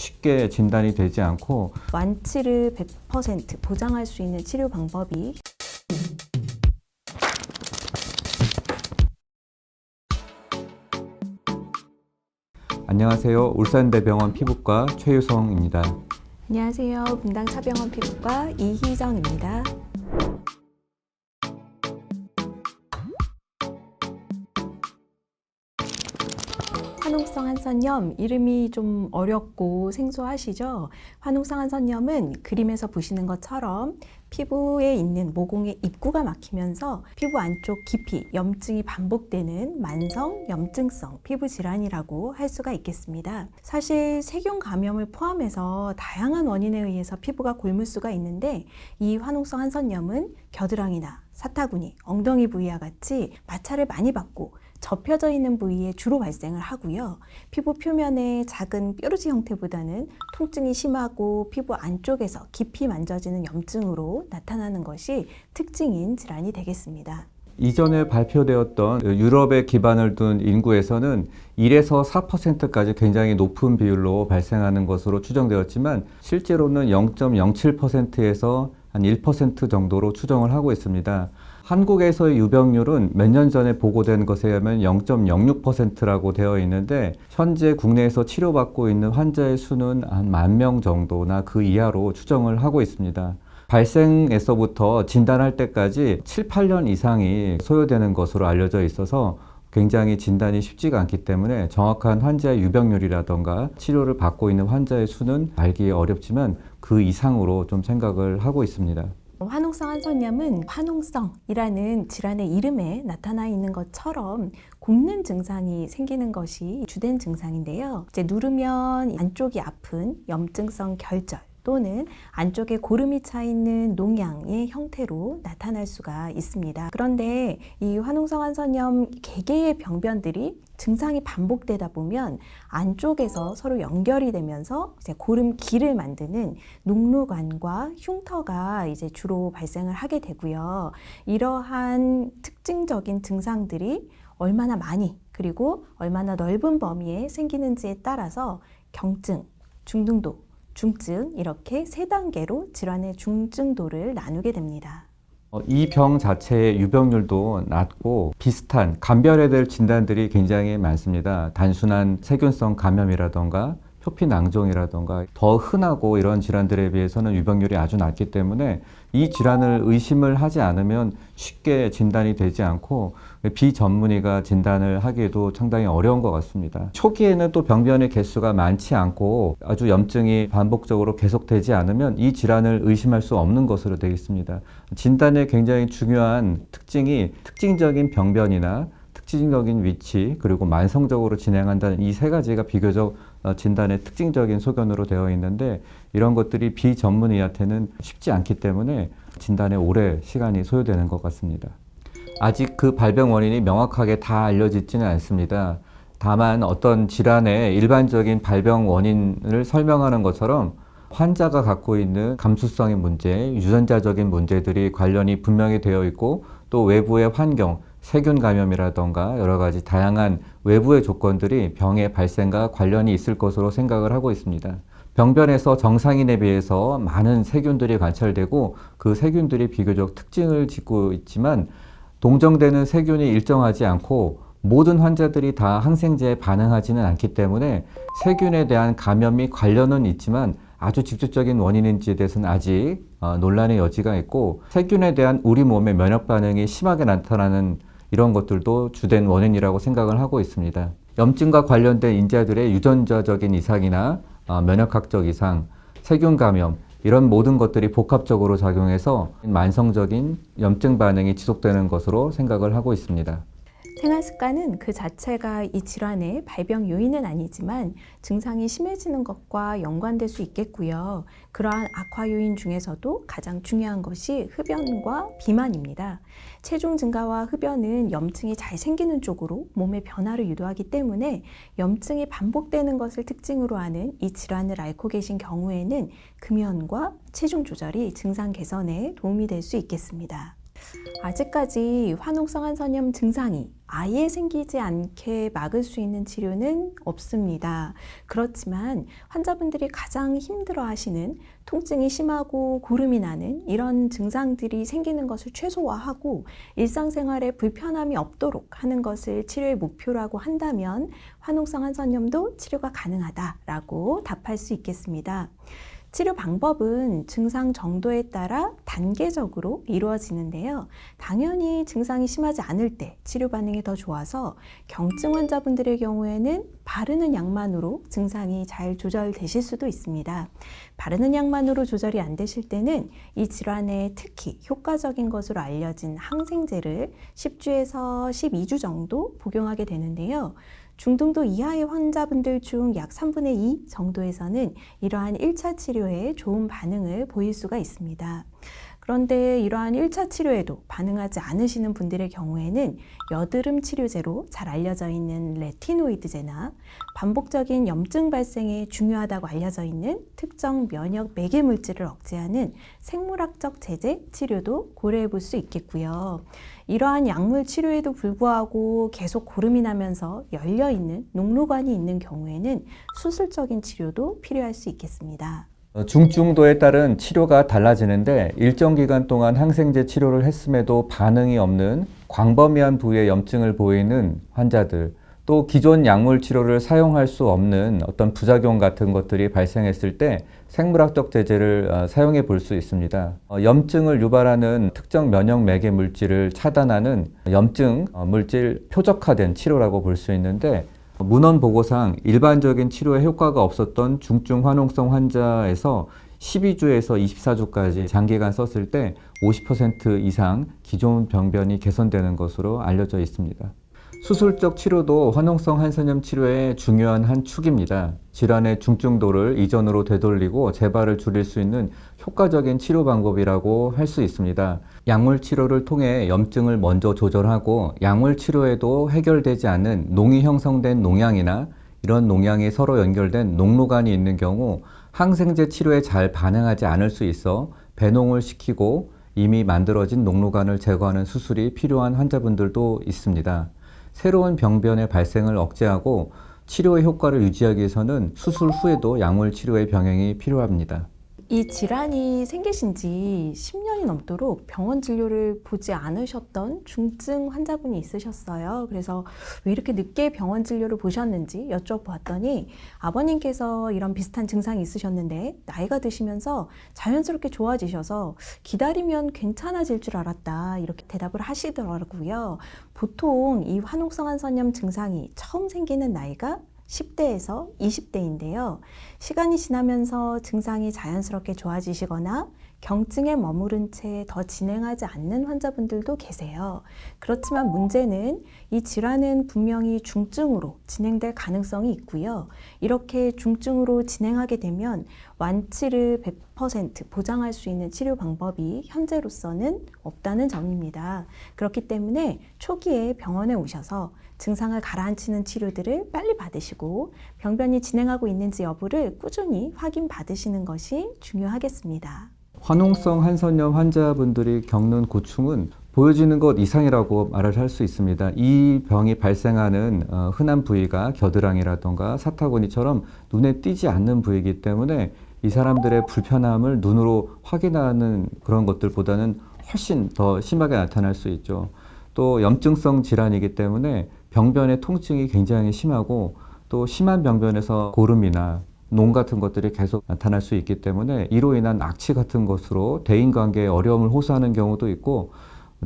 쉽게 진단이 되지 않고 완치를 100% 보장할 수 있는 치료 방법이 안녕하세요. 울산대병원 피부과 최유성입니다. 안녕하세요. 분당 차병원 피부과 이희정입니다. 화농성 한선염 이름이 좀 어렵고 생소하시죠? 화농성 한선염은 그림에서 보시는 것처럼 피부에 있는 모공의 입구가 막히면서 피부 안쪽 깊이 염증이 반복되는 만성 염증성 피부 질환이라고 할 수가 있겠습니다. 사실 세균 감염을 포함해서 다양한 원인에 의해서 피부가 곪을 수가 있는데 이 화농성 한선염은 겨드랑이나 사타구니, 엉덩이 부위와 같이 마찰을 많이 받고 접혀져 있는 부위에 주로 발생을 하고요. 피부 표면의 작은 뾰루지 형태보다는 통증이 심하고 피부 안쪽에서 깊이 만져지는 염증으로 나타나는 것이 특징인 질환이 되겠습니다. 이전에 발표되었던 유럽에 기반을 둔 인구에서는 1에서 4%까지 굉장히 높은 비율로 발생하는 것으로 추정되었지만 실제로는 0.07%에서 한 1% 정도로 추정을 하고 있습니다. 한국에서의 유병률은 몇 년 전에 보고된 것에 의하면 0.06%라고 되어 있는데 현재 국내에서 치료받고 있는 환자의 수는 한 만 명 정도나 그 이하로 추정을 하고 있습니다. 발생에서부터 진단할 때까지 7, 8년 이상이 소요되는 것으로 알려져 있어서 굉장히 진단이 쉽지가 않기 때문에 정확한 환자의 유병률이라던가 치료를 받고 있는 환자의 수는 알기 어렵지만 그 이상으로 좀 생각을 하고 있습니다. 화농성 한선염은 화농성이라는 질환의 이름에 나타나 있는 것처럼 곪는 증상이 생기는 것이 주된 증상인데요. 이제 누르면 안쪽이 아픈 염증성 결절 또는 안쪽에 고름이 차 있는 농양의 형태로 나타날 수가 있습니다. 그런데 이 화농성 한 선염 개개의 병변들이 증상이 반복되다 보면 안쪽에서 서로 연결이 되면서 이제 고름기를 만드는 녹루관과 흉터가 이제 주로 발생을 하게 되고요. 이러한 특징적인 증상들이 얼마나 많이 그리고 얼마나 넓은 범위에 생기는지에 따라서 경증, 중등도, 중증 이렇게 세 단계로 질환의 중증도를 나누게 됩니다. 어, 이병 자체의 유병률도 낮고 비슷한 감별해야 될 진단들이 굉장히 많습니다. 단순한 세균성 감염이라던가 표피 낭종이라던가 더 흔하고 이런 질환들에 비해서는 유병률이 아주 낮기 때문에 이 질환을 의심을 하지 않으면 쉽게 진단이 되지 않고 비전문의가 진단을 하기에도 상당히 어려운 것 같습니다. 초기에는 또 병변의 개수가 많지 않고 아주 염증이 반복적으로 계속되지 않으면 이 질환을 의심할 수 없는 것으로 되겠습니다. 진단의 굉장히 중요한 특징이 특징적인 병변이나 특징적인 위치 그리고 만성적으로 진행한다는 이 세 가지가 비교적 어, 진단의 특징적인 소견으로 되어 있는데 이런 것들이 비전문의한테는 쉽지 않기 때문에 진단에 오래 시간이 소요되는 것 같습니다. 아직 그 발병 원인이 명확하게 다 알려지지는 않습니다. 다만 어떤 질환의 일반적인 발병 원인을 설명하는 것처럼 환자가 갖고 있는 감수성의 문제, 유전자적인 문제들이 관련이 분명히 되어 있고 또 외부의 환경, 세균 감염이라던가 여러 가지 다양한 외부의 조건들이 병의 발생과 관련이 있을 것으로 생각을 하고 있습니다. 병변에서 정상인에 비해서 많은 세균들이 관찰되고 그 세균들이 비교적 특징을 짓고 있지만 동정되는 세균이 일정하지 않고 모든 환자들이 다 항생제에 반응하지는 않기 때문에 세균에 대한 감염이 관련은 있지만 아주 직접적인 원인인지에 대해서는 아직 어, 논란의 여지가 있고 세균에 대한 우리 몸의 면역 반응이 심하게 나타나는 이런 것들도 주된 원인이라고 생각을 하고 있습니다. 염증과 관련된 인자들의 유전자적인 이상이나 어, 면역학적 이상, 세균 감염 이런 모든 것들이 복합적으로 작용해서 만성적인 염증 반응이 지속되는 것으로 생각을 하고 있습니다. 생활 습관은 그 자체가 이 질환의 발병 요인은 아니지만 증상이 심해지는 것과 연관될 수 있겠고요. 그러한 악화 요인 중에서도 가장 중요한 것이 흡연과 비만입니다. 체중 증가와 흡연은 염증이 잘 생기는 쪽으로 몸의 변화를 유도하기 때문에 염증이 반복되는 것을 특징으로 하는 이 질환을 앓고 계신 경우에는 금연과 체중 조절이 증상 개선에 도움이 될 수 있겠습니다. 아직까지 화농성 한선염 증상이 아예 생기지 않게 막을 수 있는 치료는 없습니다. 그렇지만 환자분들이 가장 힘들어 하시는 통증이 심하고 고름이 나는 이런 증상들이 생기는 것을 최소화하고 일상생활에 불편함이 없도록 하는 것을 치료의 목표라고 한다면 화농성 한선염도 치료가 가능하다라고 답할 수 있겠습니다. 치료 방법은 증상 정도에 따라 단계적으로 이루어지는데요. 당연히 증상이 심하지 않을 때 치료 반응이 더 좋아서 경증 환자분들의 경우에는 바르는 약만으로 증상이 잘 조절되실 수도 있습니다. 바르는 약만으로 조절이 안 되실 때는 이 질환에 특히 효과적인 것으로 알려진 항생제를 10주에서 12주 정도 복용하게 되는데요. 중등도 이하의 환자분들 중 약 3분의 2 정도에서는 이러한 1차 치료에 좋은 반응을 보일 수가 있습니다. 그런데 이러한 1차 치료에도 반응하지 않으시는 분들의 경우에는 여드름 치료제로 잘 알려져 있는 레티노이드제나 반복적인 염증 발생에 중요하다고 알려져 있는 특정 면역 매개 물질을 억제하는 생물학적 제제 치료도 고려해 볼 수 있겠고요. 이러한 약물 치료에도 불구하고 계속 고름이 나면서 열려 있는 녹루관이 있는 경우에는 수술적인 치료도 필요할 수 있겠습니다. 어, 중증도에 따른 치료가 달라지는데 일정 기간 동안 항생제 치료를 했음에도 반응이 없는 광범위한 부위의 염증을 보이는 환자들, 또 기존 약물 치료를 사용할 수 없는 어떤 부작용 같은 것들이 발생했을 때 생물학적 제제를 어, 사용해 볼 수 있습니다. 어, 염증을 유발하는 특정 면역 매개 물질을 차단하는 염증 어, 물질 표적화된 치료라고 볼 수 있는데 문헌 보고상 일반적인 치료에 효과가 없었던 중증 화농성 환자에서 12주에서 24주까지 장기간 썼을 때 50% 이상 기존 병변이 개선되는 것으로 알려져 있습니다. 수술적 치료도 화농성 한선염 치료의 중요한 한 축입니다. 질환의 중증도를 이전으로 되돌리고 재발을 줄일 수 있는 효과적인 치료 방법이라고 할 수 있습니다. 약물 치료를 통해 염증을 먼저 조절하고 약물 치료에도 해결되지 않는 농이 형성된 농양이나 이런 농양이 서로 연결된 녹루관이 있는 경우 항생제 치료에 잘 반응하지 않을 수 있어 배농을 시키고 이미 만들어진 녹루관을 제거하는 수술이 필요한 환자분들도 있습니다. 새로운 병변의 발생을 억제하고 치료의 효과를 유지하기 위해서는 수술 후에도 약물 치료의 병행이 필요합니다. 이 질환이 생기신 지 10년이 넘도록 병원 진료를 보지 않으셨던 중증 환자분이 있으셨어요. 그래서 왜 이렇게 늦게 병원 진료를 보셨는지 여쭤보았더니 아버님께서 이런 비슷한 증상이 있으셨는데 나이가 드시면서 자연스럽게 좋아지셔서 기다리면 괜찮아질 줄 알았다. 이렇게 대답을 하시더라고요. 보통 이 화농성 한선염 증상이 처음 생기는 나이가 10대에서 20대인데요. 시간이 지나면서 증상이 자연스럽게 좋아지시거나 경증에 머무른 채 더 진행하지 않는 환자분들도 계세요. 그렇지만 문제는 이 질환은 분명히 중증으로 진행될 가능성이 있고요. 이렇게 중증으로 진행하게 되면 완치를 100% 보장할 수 있는 치료 방법이 현재로서는 없다는 점입니다. 그렇기 때문에 초기에 병원에 오셔서 증상을 가라앉히는 치료들을 빨리 받으시고 병변이 진행하고 있는지 여부를 꾸준히 확인 받으시는 것이 중요하겠습니다. 화농성 한선염 환자분들이 겪는 고충은 보여지는 것 이상이라고 말을 할 수 있습니다. 이 병이 발생하는 어, 흔한 부위가 겨드랑이라던가 사타구니처럼 눈에 띄지 않는 부위이기 때문에 이 사람들의 불편함을 눈으로 확인하는 그런 것들보다는 훨씬 더 심하게 나타날 수 있죠. 또 염증성 질환이기 때문에 병변의 통증이 굉장히 심하고 또 심한 병변에서 고름이나 농 같은 것들이 계속 나타날 수 있기 때문에 이로 인한 악취 같은 것으로 대인관계에 어려움을 호소하는 경우도 있고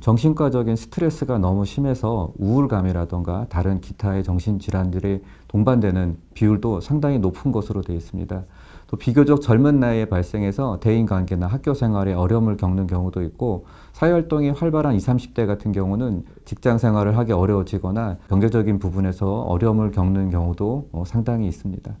정신과적인 스트레스가 너무 심해서 우울감이라던가 다른 기타의 정신질환들이 동반되는 비율도 상당히 높은 것으로 되어 있습니다. 또 비교적 젊은 나이에 발생해서 대인관계나 학교 생활에 어려움을 겪는 경우도 있고 사회활동이 활발한 20, 30대 같은 경우는 직장 생활을 하기 어려워지거나 경제적인 부분에서 어려움을 겪는 경우도 어, 상당히 있습니다.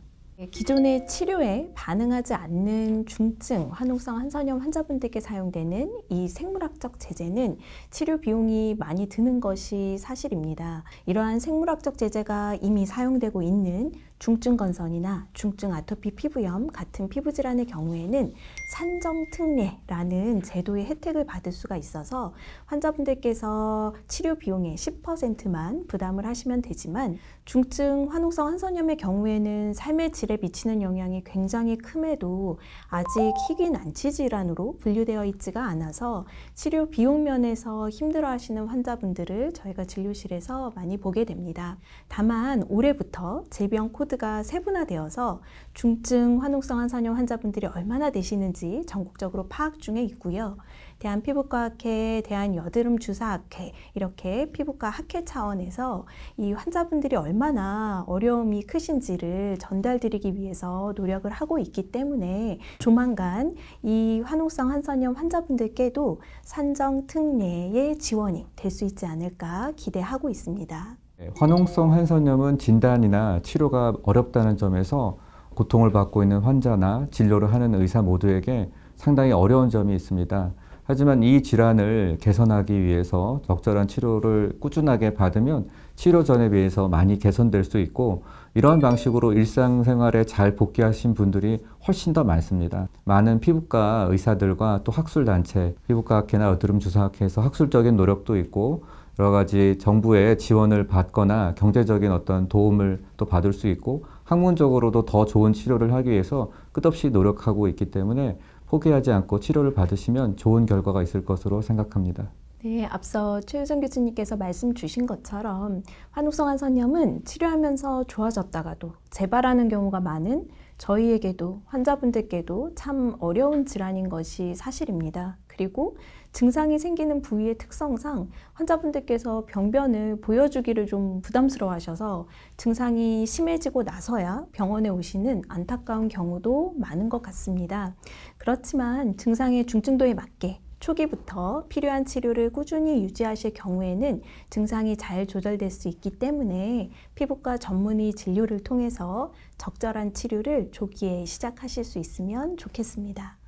기존의 치료에 반응하지 않는 중증 화농성 한선염 환자분들께 사용되는 이 생물학적 제제는 치료 비용이 많이 드는 것이 사실입니다. 이러한 생물학적 제제가 이미 사용되고 있는 중증 건선이나 중증 아토피 피부염 같은 피부 질환의 경우에는 산정 특례라는 제도의 혜택을 받을 수가 있어서 환자분들께서 치료 비용의 10%만 부담을 하시면 되지만 중증 화농성 한선염의 경우에는 삶의 질에 미치는 영향이 굉장히 큼에도 아직 희귀 난치 질환으로 분류되어 있지가 않아서 치료 비용 면에서 힘들어 하시는 환자분들을 저희가 진료실에서 많이 보게 됩니다. 다만 올해부터 질병 코 드가 세분화되어서 중증 화농성 한선염 환자분들이 얼마나 되시는지 전국적으로 파악 중에 있고요. 대한피부과학회, 대한여드름주사학회 이렇게 피부과 학회 차원에서 이 환자분들이 얼마나 어려움이 크신지를 전달드리기 위해서 노력을 하고 있기 때문에 조만간 이 화농성 한선염 환자분들께도 산정 특례의 지원이 될 수 있지 않을까 기대하고 있습니다. 네, 화농성 한선염은 진단이나 치료가 어렵다는 점에서 고통을 받고 있는 환자나 진료를 하는 의사 모두에게 상당히 어려운 점이 있습니다. 하지만 이 질환을 개선하기 위해서 적절한 치료를 꾸준하게 받으면 치료 전에 비해서 많이 개선될 수 있고 이러한 방식으로 일상생활에 잘 복귀하신 분들이 훨씬 더 많습니다. 많은 피부과 의사들과 또 학술단체, 피부과학회나 여드름 주사학회에서 학술적인 노력도 있고 여러 가지 정부의 지원을 받거나 경제적인 어떤 도움을 또 받을 수 있고 학문적으로도 더 좋은 치료를 하기 위해서 끝없이 노력하고 있기 때문에 포기하지 않고 치료를 받으시면 좋은 결과가 있을 것으로 생각합니다. 네, 앞서 최유정 교수님께서 말씀 주신 것처럼 화농성 한 선염은 치료하면서 좋아졌다가도 재발하는 경우가 많은 저희에게도 환자분들께도 참 어려운 질환인 것이 사실입니다. 그리고 증상이 생기는 부위의 특성상 환자분들께서 병변을 보여주기를 좀 부담스러워 하셔서 증상이 심해지고 나서야 병원에 오시는 안타까운 경우도 많은 것 같습니다. 그렇지만 증상의 중증도에 맞게 초기부터 필요한 치료를 꾸준히 유지하실 경우에는 증상이 잘 조절될 수 있기 때문에 피부과 전문의 진료를 통해서 적절한 치료를 조기에 시작하실 수 있으면 좋겠습니다.